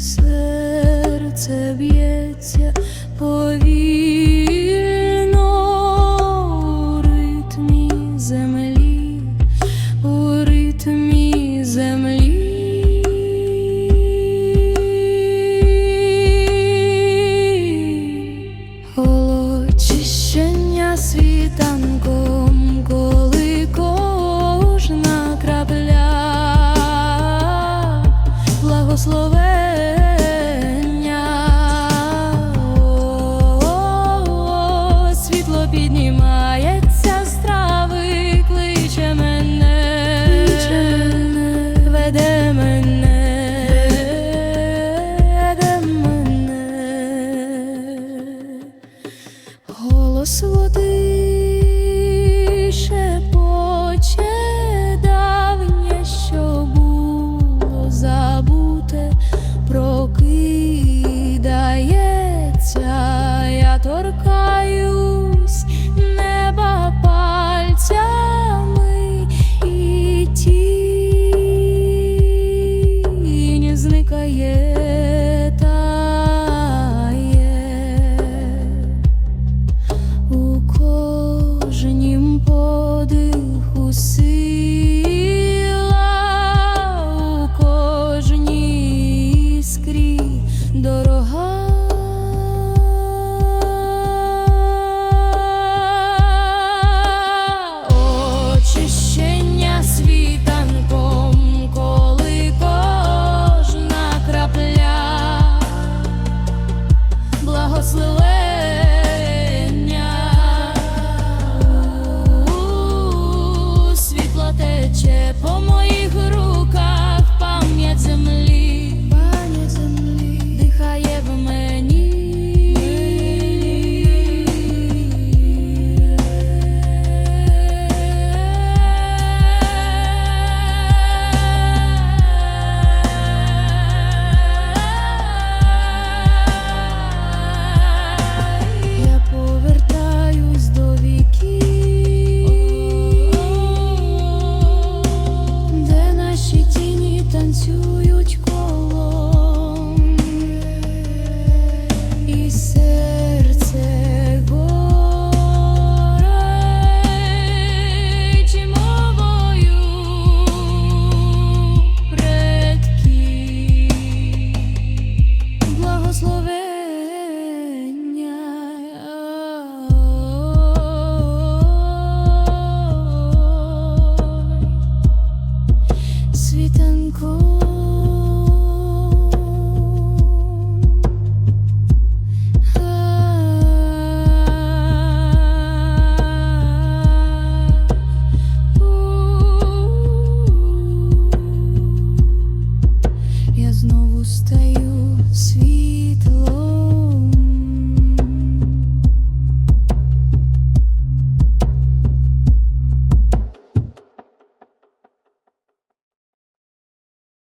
серце б'ється повільно у ритмі землі, у ритмі землі. Очищення світанком, коли кожна крапля благослове. into you.